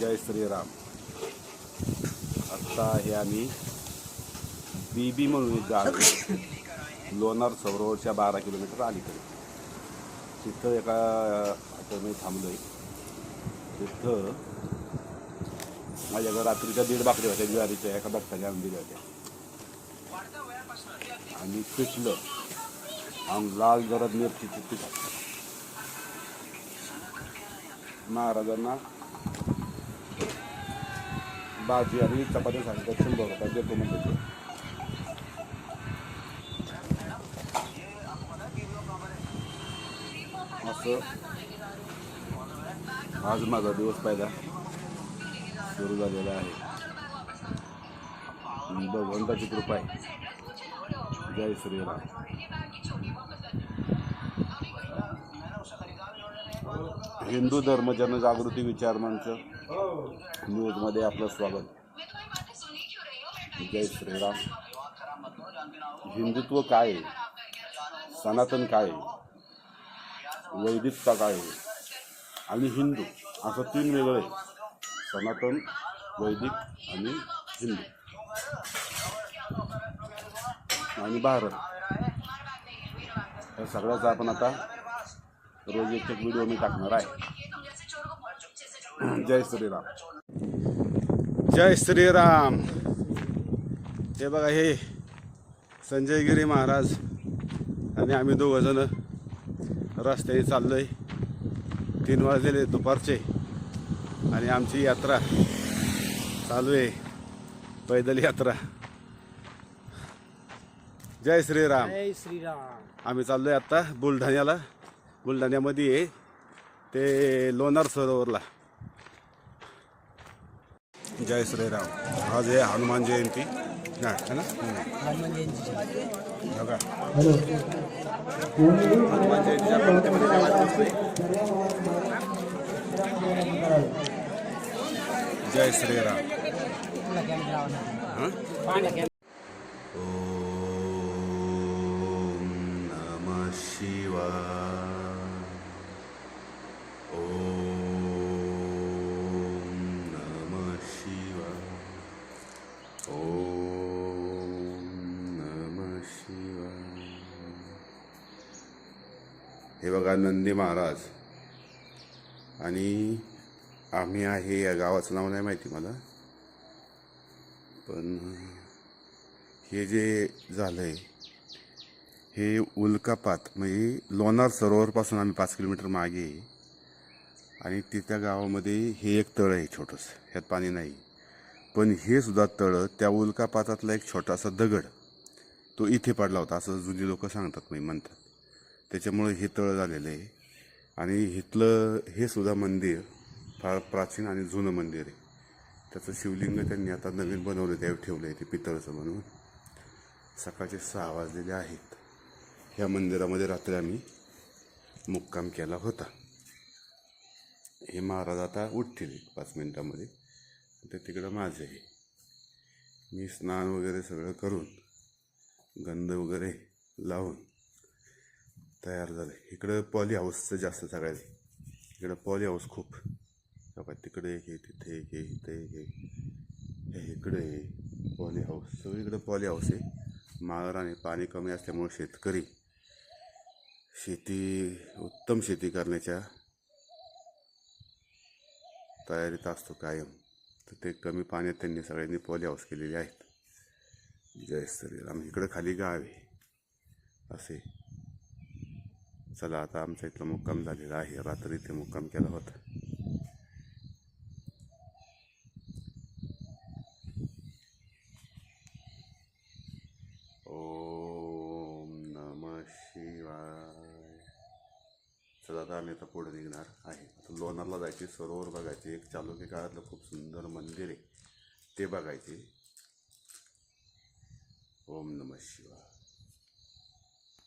जय श्रीराम. आत्ता हे आम्ही बीबी म्हणून एक गाव लोणार सरोवरच्या बारा किलोमीटर अलीकडे. तिथं एका आता मी थांबलोय. तिथं माझ्याकडे रात्रीच्या दीड बाकरी होत्या ज्वारीच्या एका भक्ताच्या आणून दिल्या होत्या. आणि पिठलं. आणि लाल गरज मिरची पिठ. महाराजांना भाजी आणि चपाती सांगतात शंभर रुपये देतो म्हणजे असं. आज माझा दिवस पहिला सुरू झालेला आहे. भगवंताची कृपा आहे. जय श्रीराम. हिंदू धर्म जनजागृती विचार मंच. न्यूजमध्ये आपलं स्वागत. जय श्रीराम. हिंदुत्व काय आहे? सनातन काय आहे? वैदिकता काय आहे? आणि हिंदू असं तीन वेगळं आहे. सनातन वैदिक आणि हिंदू. आणि भारत. या सगळ्याचा आपण आता रोज एक एक व्हिडिओ मी टाकणार आहे. जय श्रीराम. जय श्रीराम. हे बघा हे संजय गिरी महाराज आणि आम्ही दोघं जण रस्त्याने चाललोय. तीन वाजलेले दुपारचे आणि आमची यात्रा चालू आहे. पैदल यात्रा. जय श्रीराम. जय श्रीराम. आम्ही चाललोय आता बुलढाण्याला. बुलढाण्यामध्ये आहे ते लोणार सरोवरला. जय श्रीराम. आज आहे हनुमान जयंती. हा है ना? हनुमान जयंती बघा हनुमान जयंतीच्या पंक्तीमध्ये. जय श्रीराम. हं? ओम नमः शिवाय. हे बघा नंदी महाराज. आणि आम्ही आहे या गावाचं नाव नाही माहिती मला. पण हे जे झालं आहे हे उल्कापात म्हणजे लोणार सरोवरपासून आम्ही पाच किलोमीटर मागे आणि तिथल्या गावामध्ये हे एक तळ आहे छोटंसं ह्यात पाणी नाही. पण हे सुद्धा तळं त्या उल्कापातातला एक छोटासा दगड तो इथे पडला होता असं जुनी लोक सांगतात म्हणजे म्हणतात. त्याच्यामुळे हे झालेलं आहे. आणि इथलं हे सुद्धा मंदिर फार प्राचीन आणि जुनं मंदिर आहे. त्याचं शिवलिंग त्यांनी आता नवीन बनवलं त्यावर ठेवलं आहे ते पितळचं म्हणून. सकाळचे सहा वाजलेले आहेत. ह्या मंदिरामध्ये रात्री आम्ही मुक्काम केला होता. हे महाराज आता उठतील पाच मिनिटामध्ये. ते तिकडं माझं आहे. मी स्नान वगैरे सगळं करून गंध वगैरे लावून तयार झालं. इकडं पॉली हाऊसचं जास्त सगळ्यात इकडं पॉली हाऊस खूप. बघा तिकडे एक आहे तिथे एक आहे इथे एक आहे हे इकडे आहे पॉली हाऊस सगळीकडं पॉली हाऊस आहे. माळराने पाणी कमी असल्यामुळे शेतकरी शेती उत्तम शेती करण्याच्या तयारीत असतो कायम. तर ते कमी पाण्यात त्यांनी सगळ्यांनी पॉली हाऊस केलेले आहेत. जय श्रीराम इकडं खाली गाव आहे. असे. चला आता आमचा इथला मुक्काम झालेला आहे. रात्री इथे मुक्काम केला होता. ओम नम शिवाय. चला आता आम्ही आता पुढे निघणार आहे. आता लोणारला जायचे सरोवर बघायचे. एक चालुक्य काळातलं खूप सुंदर मंदिर आहे. ते बघायचे. ओम नम शिवाय.